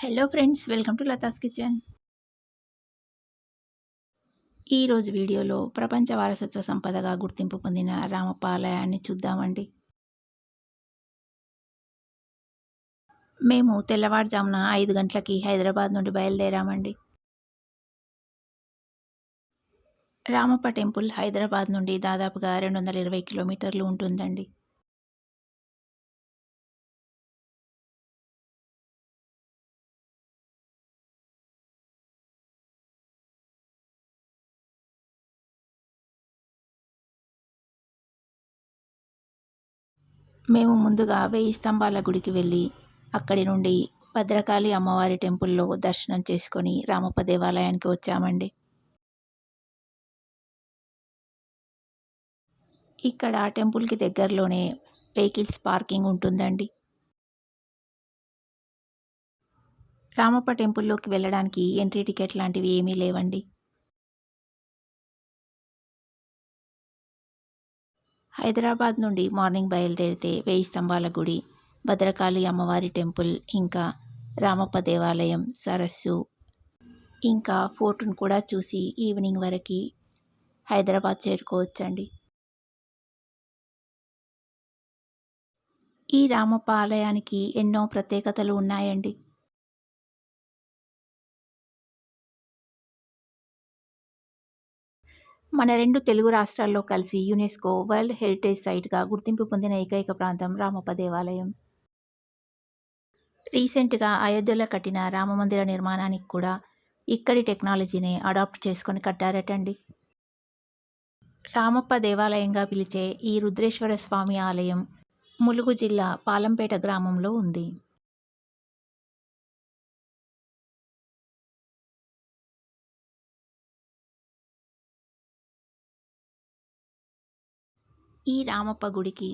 Hello friends welcome to Latha's kitchen ఈరోజు వీడియోలో ప్రపంచ వారసత్వ సంపదగా గుర్తింపు పొందిన రామప్ప ఆలయాన్ని చూద్దామండి. మేము తెల్లవారుజామున ఐదు గంటలకి హైదరాబాద్ నుండి బయలుదేరామండి. రామప్ప టెంపుల్ హైదరాబాద్ నుండి దాదాపుగా రెండు వందల ఇరవై కిలోమీటర్లు ఉంటుందండి. మేము ముందుగా వెయ్యి స్తంభాల గుడికి వెళ్ళి అక్కడి నుండి భద్రకాళి అమ్మవారి టెంపుల్లో దర్శనం చేసుకొని రామప్ప దేవాలయానికి వచ్చామండి. ఇక్కడ టెంపుల్కి దగ్గరలోనే వెహికల్స్ పార్కింగ్ ఉంటుందండి. రామప్ప టెంపుల్లోకి వెళ్ళడానికి ఎంట్రీ టికెట్ లాంటివి ఏమీ లేవండి. హైదరాబాద్ నుండి మార్నింగ్ బయలుదేరితే వేయి స్తంభాల గుడి భద్రకాళి అమ్మవారి టెంపుల్ ఇంకా రామప్ప దేవాలయం సరస్సు ఇంకా ఫోర్టును కూడా చూసి ఈవినింగ్ వరకు హైదరాబాద్ చేరుకోవచ్చండి. ఈ రామప్ప ఆలయానికి ఎన్నో ప్రత్యేకతలు ఉన్నాయండి. మన రెండు తెలుగు రాష్ట్రాల్లో కలిసి యునెస్కో వరల్డ్ హెరిటేజ్ సైట్గా గుర్తింపు పొందిన ఏకైక ప్రాంతం రామప్ప దేవాలయం. రీసెంట్గా అయోధ్యలో కట్టిన రామమందిర నిర్మాణానికి కూడా ఇక్కడి టెక్నాలజీని అడాప్ట్ చేసుకొని కట్టారటండి. రామప్ప దేవాలయంగా పిలిచే ఈ రుద్రేశ్వర స్వామి ఆలయం ములుగు జిల్లా పాలంపేట గ్రామంలో ఉంది. ఈ రామప్ప గుడికి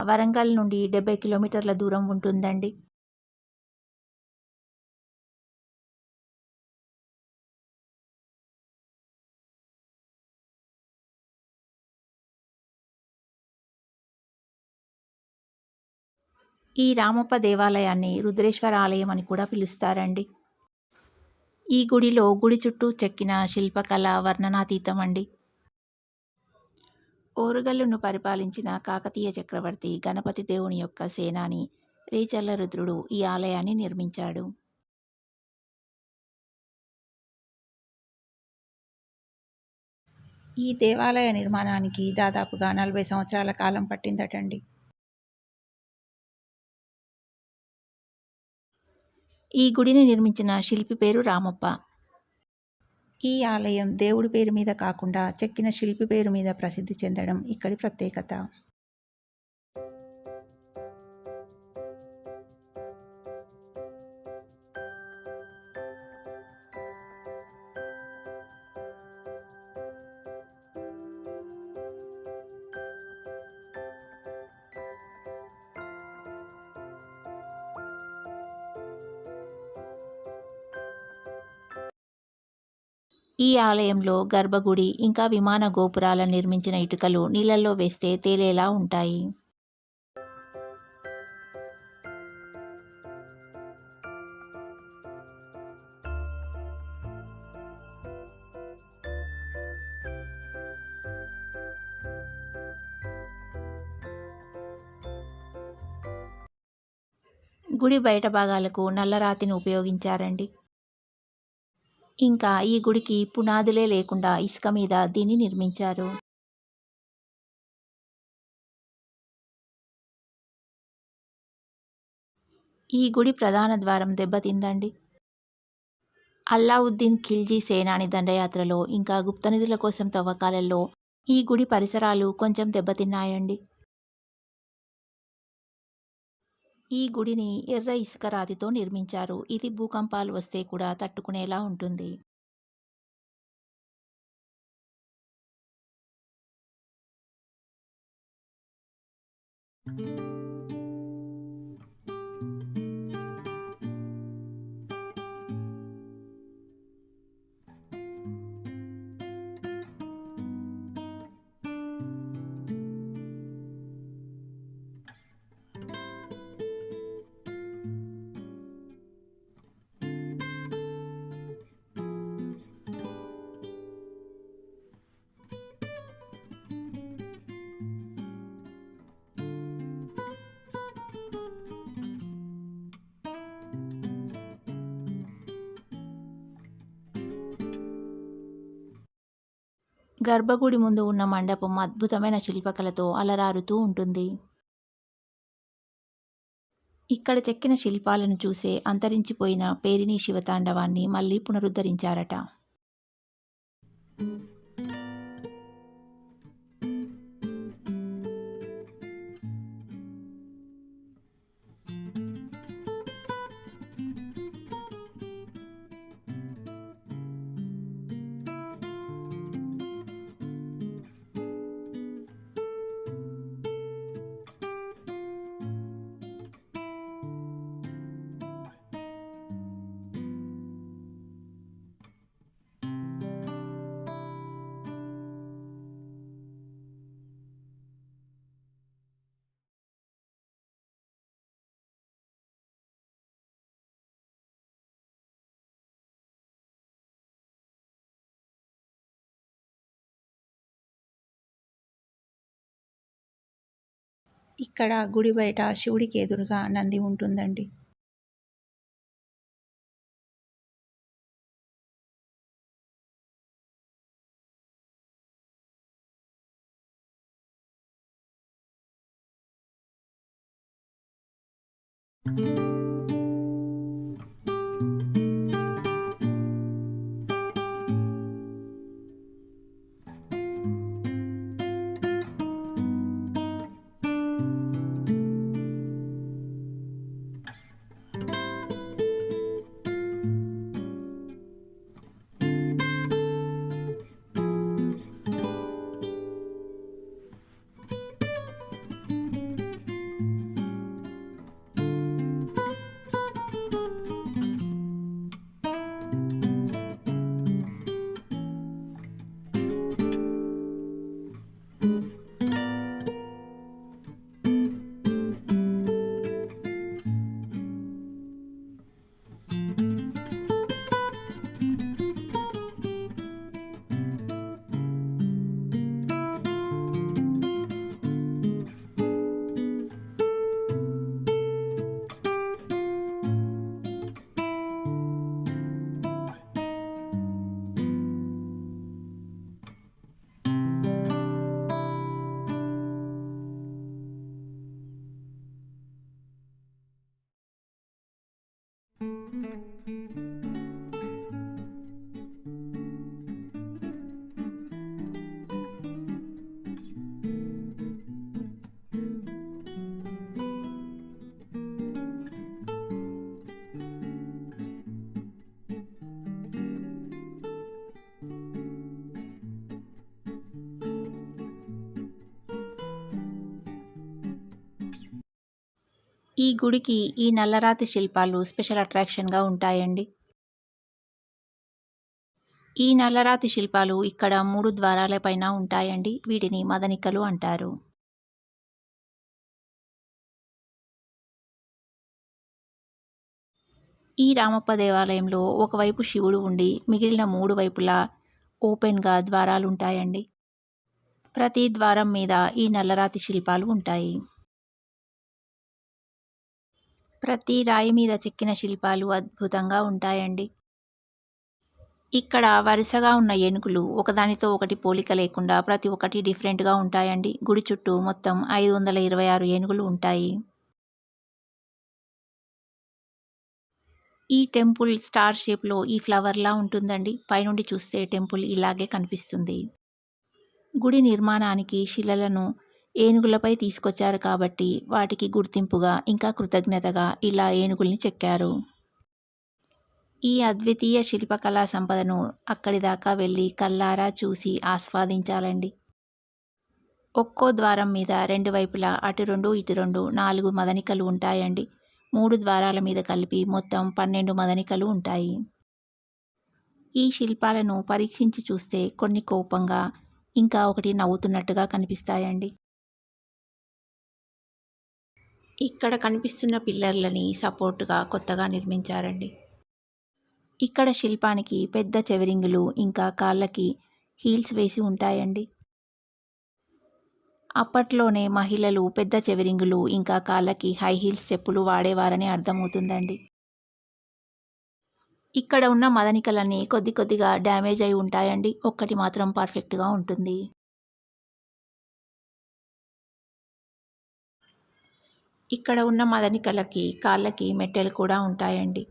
వరంగల్ నుండి డెబ్బై కిలోమీటర్ల దూరం ఉంటుందండి. ఈ రామప్ప దేవాలయాన్ని రుద్రేశ్వర ఆలయం అని కూడా పిలుస్తారండి. ఈ గుడిలో గుడి చుట్టూ చెక్కిన శిల్పకళ వర్ణనాతీతం అండి. ఓరుగల్లును పరిపాలించిన కాకతీయ చక్రవర్తి గణపతి దేవుని యొక్క సేనాని రీచర్ల రుద్రుడు ఈ ఆలయాన్ని నిర్మించాడు. ఈ దేవాలయ నిర్మాణానికి దాదాపుగా నలభై సంవత్సరాల కాలం పట్టిందటండి. ఈ గుడిని నిర్మించిన శిల్పి పేరు రామప్ప. ఈ ఆలయం దేవుడి పేరు మీద కాకుండా చెక్కిన శిల్పి పేరు మీద ప్రసిద్ధి చెందడం ఇక్కడి ప్రత్యేకత. ఈ ఆలయంలో గర్భగుడి ఇంకా విమాన గోపురాలను నిర్మించిన ఇటుకలు నీళ్ళల్లో వేస్తే తేలేలా ఉంటాయి. గుడి బయట భాగాలకు నల్లరాతిని ఉపయోగించారండి. ఇంకా ఈ గుడికి పునాదులే లేకుండా ఇసుక మీద దీన్ని నిర్మించారు. ఈ గుడి ప్రధాన ద్వారం దెబ్బతిందండి. అల్లావుద్దీన్ ఖిల్జీ సేనాని దండయాత్రలో ఇంకా గుప్తనిధుల కోసం తవ్వకాలలో ఈ గుడి పరిసరాలు కొంచెం దెబ్బతిన్నాయండి. ఈ గుడిని ఎర్ర ఇసుక రాతితో నిర్మించారు. ఇది భూకంపాలు వస్తే కూడా తట్టుకునేలా ఉంటుంది. గర్భగుడి ముందు ఉన్న మండపం అద్భుతమైన శిల్పకళతో అలరారుతూ ఉంటుంది. ఇక్కడ చెక్కిన శిల్పాలను చూసే అంతరించిపోయిన పేరిణి శివతాండవాన్ని మళ్ళీ పునరుద్ధరించారట. ఇక్కడ గుడి బయట శివుడికి ఎదురుగా నంది ఉంటుందండి. ఈ గుడికి ఈ నల్లరాతి శిల్పాలు స్పెషల్ అట్రాక్షన్గా ఉంటాయండి. ఈ నల్లరాతి శిల్పాలు ఇక్కడ మూడు ద్వారాల పైన ఉంటాయండి. వీటిని మదనికలు అంటారు. ఈ రామప్ప దేవాలయంలో ఒకవైపు శివుడు ఉండి మిగిలిన మూడు వైపులా ఓపెన్గా ద్వారాలు ఉంటాయండి ప్రతి ద్వారం మీద ఈ నల్లరాతి శిల్పాలు ఉంటాయి. ప్రతి రాయి మీద చెక్కిన శిల్పాలు అద్భుతంగా ఉంటాయండి. ఇక్కడ వరుసగా ఉన్న ఏనుగులు ఒకదానితో ఒకటి పోలిక లేకుండా ప్రతి ఒక్కటి డిఫరెంట్గా ఉంటాయండి. గుడి చుట్టూ మొత్తం ఐదు వందల ఇరవై ఆరు ఏనుగులు ఉంటాయి. ఈ టెంపుల్ స్టార్ షేప్లో ఈ ఫ్లవర్లా ఉంటుందండి. పైనుండి చూస్తే టెంపుల్ ఇలాగే కనిపిస్తుంది. గుడి నిర్మాణానికి శిలలను ఏనుగులపై తీసుకొచ్చారు కాబట్టి వాటికి గుర్తింపుగా ఇంకా కృతజ్ఞతగా ఇలా ఏనుగుల్ని చెక్కారు. ఈ అద్వితీయ శిల్పకళా సంపదను అక్కడి దాకా వెళ్ళి కల్లారా చూసి ఆస్వాదించాలండి. ఒక్కో ద్వారం మీద రెండు వైపులా అటు రెండు ఇటు రెండు నాలుగు మదనికలు ఉంటాయండి. మూడు ద్వారాల మీద కలిపి మొత్తం పన్నెండు మదనికలు ఉంటాయి. ఈ శిల్పాలను పరీక్షించి చూస్తే కొన్ని కోపంగా ఇంకా ఒకటి నవ్వుతున్నట్టుగా కనిపిస్తాయండి. ఇక్కడ కనిపిస్తున్న పిల్లర్లని సపోర్టుగా కొత్తగా నిర్మించారండి. ఇక్కడ శిల్పానికి పెద్ద చెవిరింగులు ఇంకా కాళ్ళకి హీల్స్ వేసి ఉంటాయండి. అప్పట్లోనే మహిళలు పెద్ద చెవిరింగులు ఇంకా కాళ్ళకి హై హీల్స్ చెప్పులు వాడేవారని అర్థమవుతుందండి. ఇక్కడ ఉన్న మదనికలన్నీ కొద్ది కొద్దిగా డ్యామేజ్ అయి ఉంటాయండి. ఒక్కటి మాత్రం పర్ఫెక్ట్గా ఉంటుంది. ఇక్కడ ఉన్న మదనికలకి కాళ్ళకి మెట్టెలు కూడా ఉంటాయండి.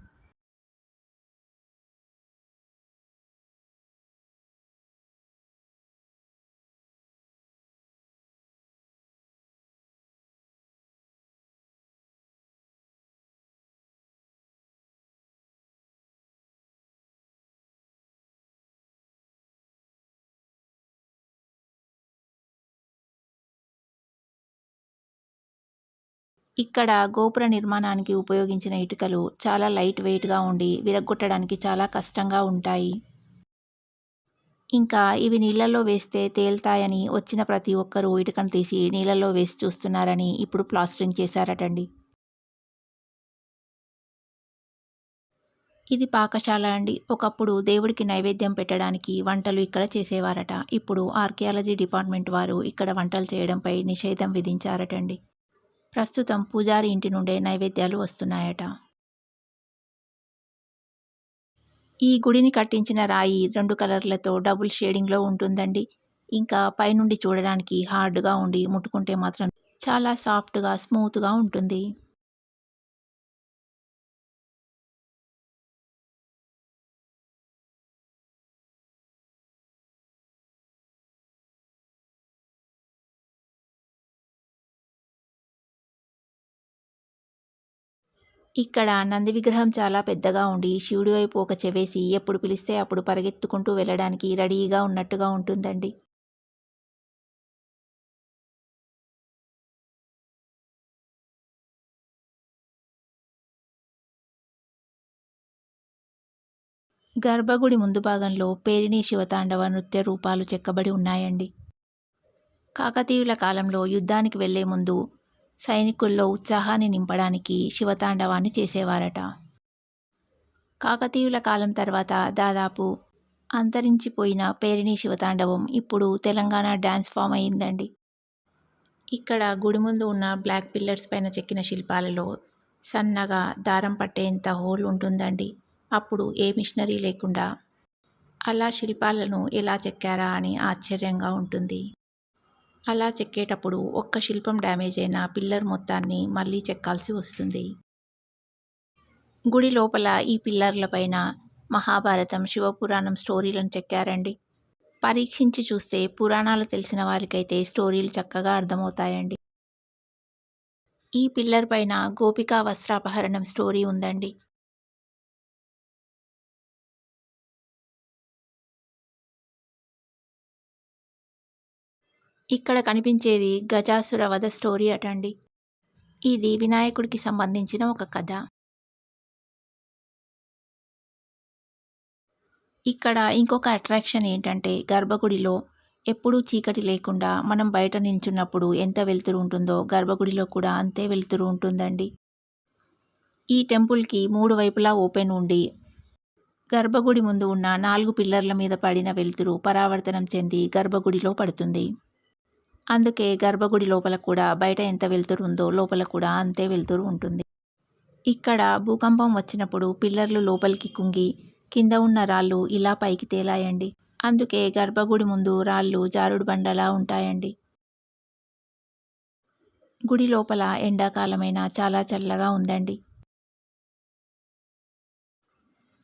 ఇక్కడ గోపుర నిర్మాణానికి ఉపయోగించిన ఇటుకలు చాలా లైట్ వెయిట్గా ఉండి విరగ్గొట్టడానికి చాలా కష్టంగా ఉంటాయి. ఇంకా ఇవి నీళ్ళల్లో వేస్తే తేలుతాయని వచ్చిన ప్రతి ఒక్కరూ ఇటుకను తీసి నీళ్ళల్లో వేసి చూస్తున్నారని ఇప్పుడు ప్లాస్టరింగ్ చేశారటండి. ఇది పాకశాల అండి. ఒకప్పుడు దేవుడికి నైవేద్యం పెట్టడానికి వంటలు ఇక్కడ చేసేవారట. ఇప్పుడు ఆర్కియాలజీ డిపార్ట్మెంట్ వారు ఇక్కడ వంటలు చేయడంపై నిషేధం విధించారటండి. ప్రస్తుతం పూజారి ఇంటి నుండే నైవేద్యాలు వస్తున్నాయట. ఈ గుడిని కట్టించిన రాయి రెండు కలర్లతో డబుల్ షేడింగ్లో ఉంటుందండి. ఇంకా పైనుండి చూడడానికి హార్డ్గా ఉండి ముట్టుకుంటే మాత్రం చాలా సాఫ్ట్గా స్మూత్గా ఉంటుంది. ఇక్కడ నంది విగ్రహం చాలా పెద్దగా ఉండి శివుడి వైపు ఒక చెవేసి ఎప్పుడు పిలిస్తే అప్పుడు పరిగెత్తుకుంటూ వెళ్ళడానికి రెడీగా ఉన్నట్టుగా ఉంటుందండి. గర్భగుడి ముందు భాగంలో పేరిణి శివతాండవ నృత్య రూపాలు చెక్కబడి ఉన్నాయండి. కాకతీయుల కాలంలో యుద్ధానికి వెళ్ళే ముందు సైనికుల్లో ఉత్సాహాన్ని నింపడానికి శివతాండవాన్ని చేసేవారట. కాకతీయుల కాలం తర్వాత దాదాపు అంతరించిపోయిన పేరిణి శివతాండవం ఇప్పుడు తెలంగాణ డ్యాన్స్ ఫామ్ అయిందండి. ఇక్కడ గుడి ముందు ఉన్న బ్లాక్ పిల్లర్స్ పైన చెక్కిన శిల్పాలలో సన్నగా దారం పట్టేంత హోల్ ఉంటుందండి. అప్పుడు ఏ మిషనరీ లేకుండా అలా శిల్పాలను ఎలా చెక్కారా అని ఆశ్చర్యంగా ఉంటుంది. అలా చెక్కేటప్పుడు ఒక్క శిల్పం డ్యామేజ్ అయిన పిల్లర్ మొత్తాన్ని మళ్ళీ చెక్కాల్సి వస్తుంది. గుడి లోపల ఈ పిల్లర్లపైన మహాభారతం శివపురాణం స్టోరీలను చెక్కారండి. పరీక్షించి చూస్తే పురాణాలు తెలిసిన వారికైతే స్టోరీలు చక్కగా అర్థమవుతాయండి. ఈ పిల్లర్ పైన గోపికా వస్త్రాపహరణం స్టోరీ ఉందండి. ఇక్కడ కనిపించేది గజాసుర వధ స్టోరీ అటండి. ఇది వినాయకుడికి సంబంధించిన ఒక కథ. ఇక్కడ ఇంకొక అట్రాక్షన్ ఏంటంటే గర్భగుడిలో ఎప్పుడూ చీకటి లేకుండా మనం బయట నిల్చున్నప్పుడు ఎంత వెలుతురు ఉంటుందో గర్భగుడిలో కూడా అంతే వెలుతురు ఉంటుందండి. ఈ టెంపుల్కి మూడు వైపులా ఓపెన్ ఉండి గర్భగుడి ముందు ఉన్న నాలుగు పిల్లర్ల మీద పడిన వెలుతురు పరావర్తనం చెంది గర్భగుడిలో పడుతుంది. అందుకే గర్భగుడి లోపల కూడా బయట ఎంత వెలుతురు ఉందో లోపల కూడా అంతే వెలుతురు ఉంటుంది. ఇక్కడ భూకంపం వచ్చినప్పుడు పిల్లర్లు లోపలికి కుంగి కింద ఉన్న రాళ్ళు ఇలా పైకి తేలాయండి. అందుకే గర్భగుడి ముందు రాళ్ళు జారుడు బండలా ఉంటాయండి. గుడి లోపల ఎండాకాలమైన చాలా చల్లగా ఉందండి.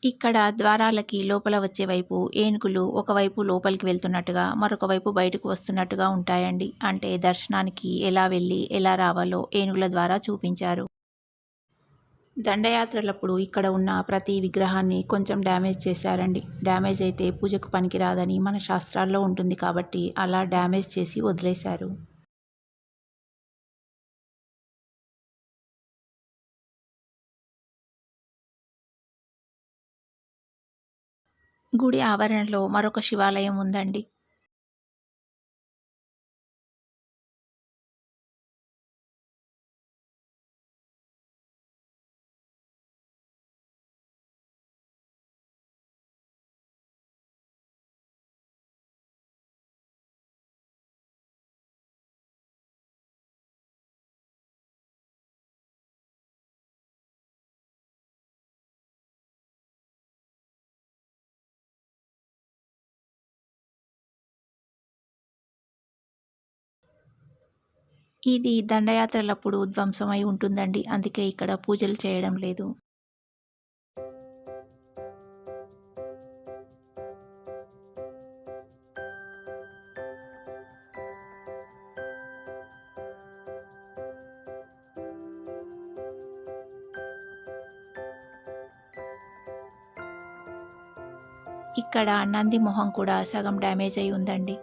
ఇక్కడ ద్వారాలకి లోపల వచ్చే వైపు ఏనుగులు ఒకవైపు లోపలికి వెళ్తున్నట్టుగా మరొక వైపు బయటకు వస్తున్నట్టుగా ఉంటాయండి. అంటే దర్శనానికి ఎలా వెళ్ళి ఎలా రావాలో ఏనుగుల ద్వారా చూపించారు. దండయాత్రలప్పుడు ఇక్కడ ఉన్న ప్రతి విగ్రహాన్ని కొంచెం డ్యామేజ్ చేశారండి. డ్యామేజ్ అయితే పూజకు పనికిరాదని మన శాస్త్రాల్లో ఉంటుంది కాబట్టి అలా డ్యామేజ్ చేసి వదిలేశారు. గుడి ఆవరణలో మరొక శివాలయం ఉందండి. ఇది దండయాత్రలప్పుడు ధ్వంసమై ఉంటుందండి. అందుకే ఇక్కడ పూజలు చేయడం లేదు. ఇక్కడ నంది మొహం కూడా సగం డ్యామేజ్ అయి ఉందండి.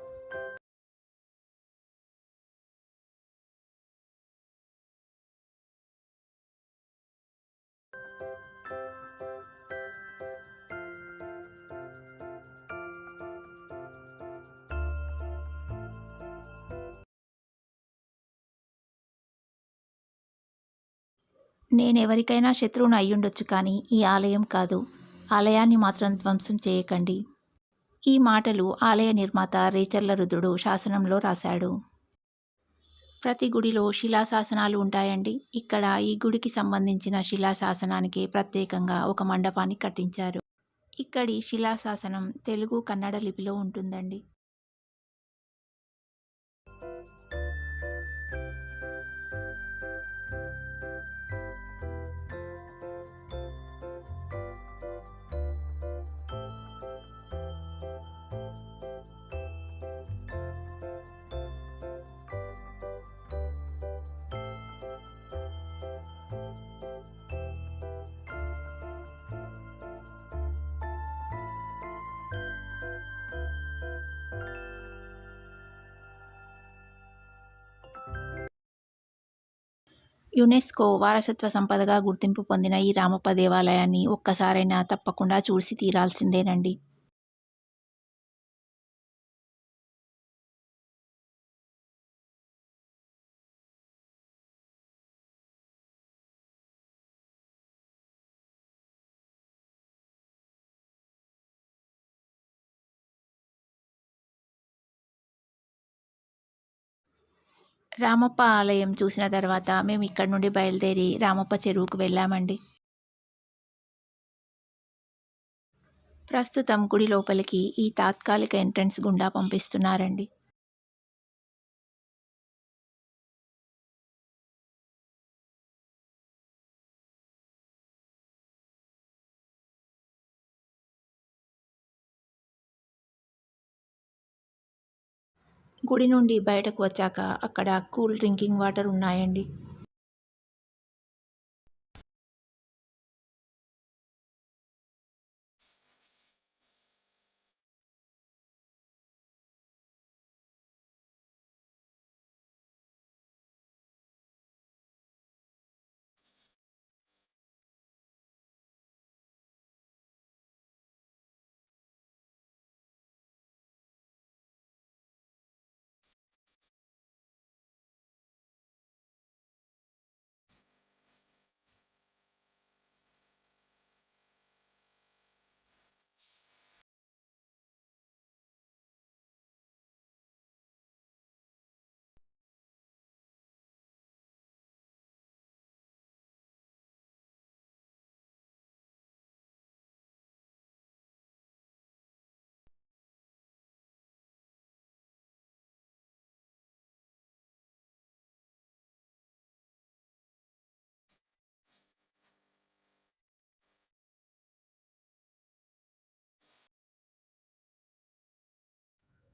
నేను ఎవరికైనా శత్రువును అయ్యుండొచ్చు కానీ ఈ ఆలయం కాదు. ఆలయాన్ని మాత్రం ధ్వంసం చేయకండి. ఈ మాటలు ఆలయ నిర్మాత రేచర్ల రుద్రుడు శాసనంలో రాశాడు. ప్రతి గుడిలో శిలాశాసనాలు ఉంటాయండి. ఇక్కడ ఈ గుడికి సంబంధించిన శిలాశాసనానికి ప్రత్యేకంగా ఒక మండపాన్ని కట్టించారు. ఇక్కడి శిలాశాసనం తెలుగు కన్నడ లిపిలో ఉంటుందండి. యునెస్కో వారసత్వ సంపదగా గుర్తింపు పొందిన ఈ రామప్ప దేవాలయాన్ని ఒక్కసారైనా తప్పకుండా చూసి తీరాల్సిందేనండి. రామప్ప ఆలయం చూసిన తర్వాత మేము ఇక్కడ నుండి బయలుదేరి రామప్ప చెరువుకు వెళ్ళామండి. ప్రస్తుతం గుడి లోపలికి ఈ తాత్కాలిక ఎంట్రన్స్ గుండా పంపిస్తున్నారండి. గుడి నుండి బయటకు వచ్చాక అక్కడ కూల్ డ్రింకింగ్ వాటర్ ఉన్నాయండి.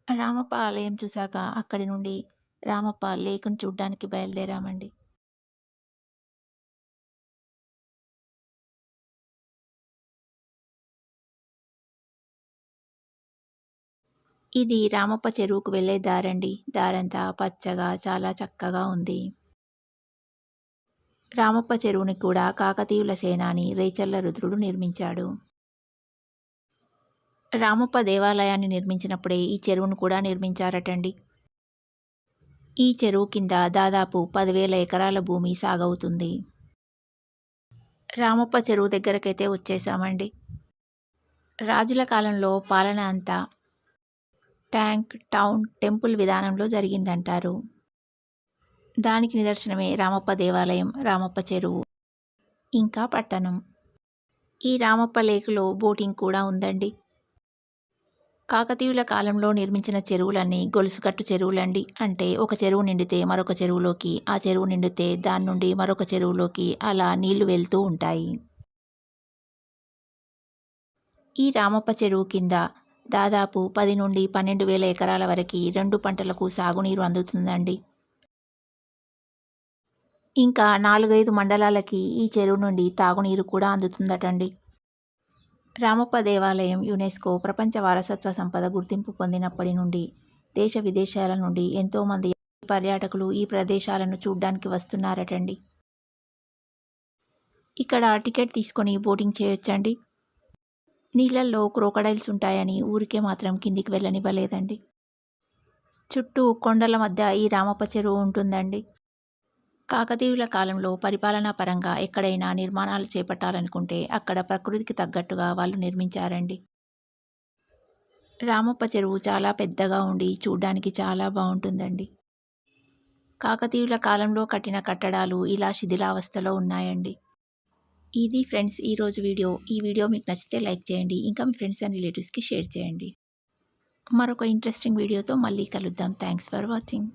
రామప్ప ఆలయం చూశాక అక్కడి నుండి రామప్ప లేకుని చూడ్డానికి బయలుదేరామండి. ఇది రామప్ప చెరువుకు వెళ్ళే దారండి. దారంతా పచ్చగా చాలా చక్కగా ఉంది. రామప్ప చెరువుని కూడా కాకతీయుల సేనాని రేచర్ల రుద్రుడు నిర్మించాడు. రామప్ప దేవాలయాన్ని నిర్మించినప్పుడే ఈ చెరువును కూడా నిర్మించారటండి. ఈ చెరువు కింద దాదాపు పదివేల ఎకరాల భూమి సాగవుతుంది. రామప్ప చెరువు దగ్గరకైతే వచ్చేసామండి. రాజుల కాలంలో పాలన అంతా ట్యాంక్ టౌన్ టెంపుల్ విధానంలో జరిగిందంటారు. దానికి నిదర్శనమే రామప్ప దేవాలయం రామప్ప చెరువు ఇంకా పట్టణం. ఈ రామప్ప లేకులో బోటింగ్ కూడా ఉందండి. కాకతీయుల కాలంలో నిర్మించిన చెరువులన్నీ గొలుసుకట్టు చెరువులండి. అంటే ఒక చెరువు నిండితే మరొక చెరువులోకి ఆ చెరువు నిండితే దాని నుండి మరొక చెరువులోకి అలా నీళ్ళు వెళ్తూ ఉంటాయి. ఈ రామప్ప చెరువు కింద దాదాపు పది నుండి పన్నెండు వేల ఎకరాల వరకు రెండు పంటలకు సాగునీరు అందుతుందండి. ఇంకా నాలుగైదు మండలాలకి ఈ చెరువు నుండి తాగునీరు కూడా అందుతుందటండి. రామప్ప దేవాలయం యునెస్కో ప్రపంచ వారసత్వ సంపద గుర్తింపు పొందినప్పటి నుండి దేశ విదేశాల నుండి ఎంతోమంది పర్యాటకులు ఈ ప్రదేశాలను చూడ్డానికి వస్తున్నారటండి. ఇక్కడ టికెట్ తీసుకొని బోటింగ్ చేయొచ్చండి. నీళ్ళల్లో క్రోకడైల్స్ ఉంటాయని ఊరికే మాత్రం కిందికి వెళ్ళనివ్వలేదండి. చుట్టూ కొండల మధ్య ఈ రామప్ప చెరువు ఉంటుందండి. కాకతీయుల కాలంలో పరిపాలనా పరంగా ఎక్కడైనా నిర్మాణాలు చేపట్టాలనుకుంటే అక్కడ ప్రకృతికి తగ్గట్టుగా వాళ్ళు నిర్మించారండి. రామప్ప చెరువు చాలా పెద్దగా ఉండి చూడ్డానికి చాలా బాగుంటుందండి. కాకతీయుల కాలంలో కట్టిన కట్టడాలు ఇలా శిథిలావస్థలో ఉన్నాయండి. ఇది ఫ్రెండ్స్ ఈరోజు వీడియో. ఈ వీడియో మీకు నచ్చితే లైక్ చేయండి. ఇంకా మీ ఫ్రెండ్స్ అండ్ రిలేటివ్స్కి షేర్ చేయండి. మరొక ఇంట్రెస్టింగ్ వీడియోతో మళ్ళీ కలుద్దాం. Thanks for watching.